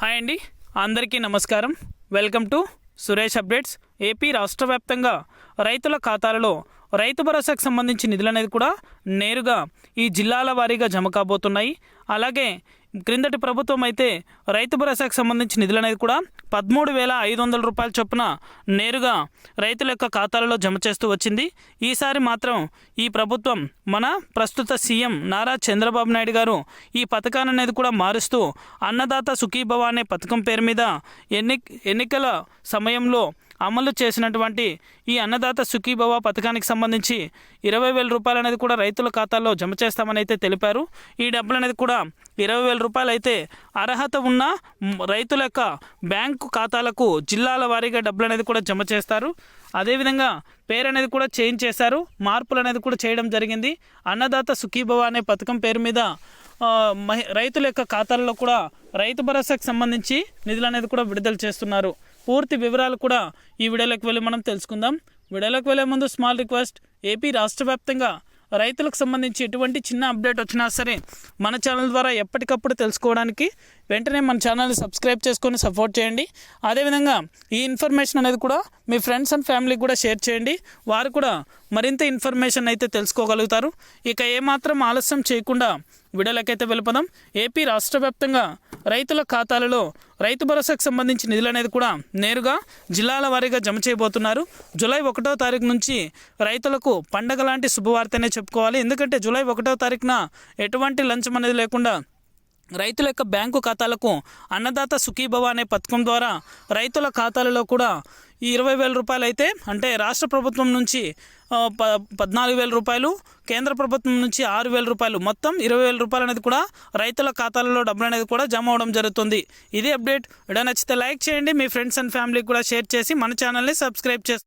Hi అండి. అందరికీ నమస్కారం. Welcome to Suresh updates. AP రాష్ట్ర వ్యాప్తంగా రైతుల ఖాతాలలో రైతు భరోసాకు సంబంధించి నిధులు అనేది కూడా నేరుగా ఈ జిల్లాల వారీగా జమ కాబోతున్నాయి. అలాగే క్రిందటి ప్రభుత్వం అయితే రైతు భరోసాకు సంబంధించి నిధులు అనేది కూడా పదమూడు వేల ఐదు వందల రూపాయల చొప్పున నేరుగా రైతుల యొక్క ఖాతాలలో జమ చేస్తూ వచ్చింది. ఈసారి మాత్రం ఈ ప్రభుత్వం మన ప్రస్తుత సీఎం నారా చంద్రబాబు నాయుడు గారు ఈ పథకాన్ని అనేది కూడా మారుస్తూ అన్నదాత సుఖీభవ అనే పథకం పేరు మీద ఎన్ని ఎన్నికల సమయంలో అమలు చేసినటువంటి ఈ అన్నదాత సుఖీభవ పథకానికి సంబంధించి ఇరవై వేల రూపాయలు అనేది కూడా రైతుల ఖాతాల్లో జమ చేస్తామని అయితే తెలిపారు. ఈ డబ్బులు అనేది కూడా ఇరవై వేల రూపాయలు అయితే అర్హత ఉన్న రైతుల యొక్క బ్యాంకు ఖాతాలకు జిల్లాల వారీగా డబ్బులు అనేది కూడా జమ చేస్తారు. అదేవిధంగా పేరు అనేది కూడా చేంజ్ చేశారు. మార్పులు అనేది కూడా చేయడం జరిగింది. అన్నదాత సుఖీభవ అనే పథకం పేరు మీద మహి- రైతుల యొక్క ఖాతాల్లో కూడా రైతు భరోసాకు సంబంధించి నిధులు అనేది కూడా విడుదల చేస్తున్నారు. పూర్తి వివరాలు కూడా ఈ వీడియోలోకి వెళ్ళి మనం తెలుసుకుందాం. వీడియోలోకి వెళ్ళే ముందు స్మాల్ రిక్వెస్ట్ ఏపీ రాష్ట్ర వ్యాప్తంగా రైతులకు సంబంధించి ఎటువంటి చిన్న అప్డేట్ వచ్చినా సరే మన ఛానల్ ద్వారా ఎప్పటికప్పుడు తెలుసుకోవడానికి వెంటనే మన ఛానల్ని సబ్స్క్రైబ్ చేసుకొని సపోర్ట్ చేయండి. అదేవిధంగా ఈ ఇన్ఫర్మేషన్ అనేది కూడా మీ ఫ్రెండ్స్ అండ్ ఫ్యామిలీకి కూడా షేర్ చేయండి. వారు కూడా మరింత ఇన్ఫర్మేషన్ అయితే తెలుసుకోగలుగుతారు. ఇక ఏమాత్రం ఆలస్యం చేయకుండా విడలకైతే వెళ్ళిపోదాం. ఏపీ రాష్ట్ర వ్యాప్తంగా రైతుల ఖాతాలలో రైతు భరోసాకు సంబంధించి నిధులు అనేది కూడా నేరుగా జిల్లాల వారీగా జమ చేయబోతున్నారు. జూలై ఒకటో తారీఖు నుంచి రైతులకు పండగ లాంటి శుభవార్తనే చెప్పుకోవాలి. ఎందుకంటే జూలై ఒకటో తారీఖున ఎటువంటి లంచం అనేది లేకుండా రైతుల యొక్క బ్యాంకు ఖాతాలకు అన్నదాత సుఖీభవ అనే పథకం ద్వారా రైతుల ఖాతాలలో కూడా ఈ ఇరవై వేల రూపాయలు అయితే అంటే రాష్ట్ర ప్రభుత్వం నుంచి ప పద్నాలుగు వేల రూపాయలు కేంద్ర ప్రభుత్వం నుంచి ఆరు వేల రూపాయలు. మొత్తం ఇరవై వేల రూపాయలు అనేది కూడా రైతుల ఖాతాలలో డబ్బులు అనేది కూడా జమ అవడం జరుగుతుంది. ఇది అప్డేట్. వీడియో నచ్చితే లైక్ చేయండి. మీ ఫ్రెండ్స్ అండ్ ఫ్యామిలీకి కూడా షేర్ చేసి మన ఛానల్ని సబ్స్క్రైబ్ చేసి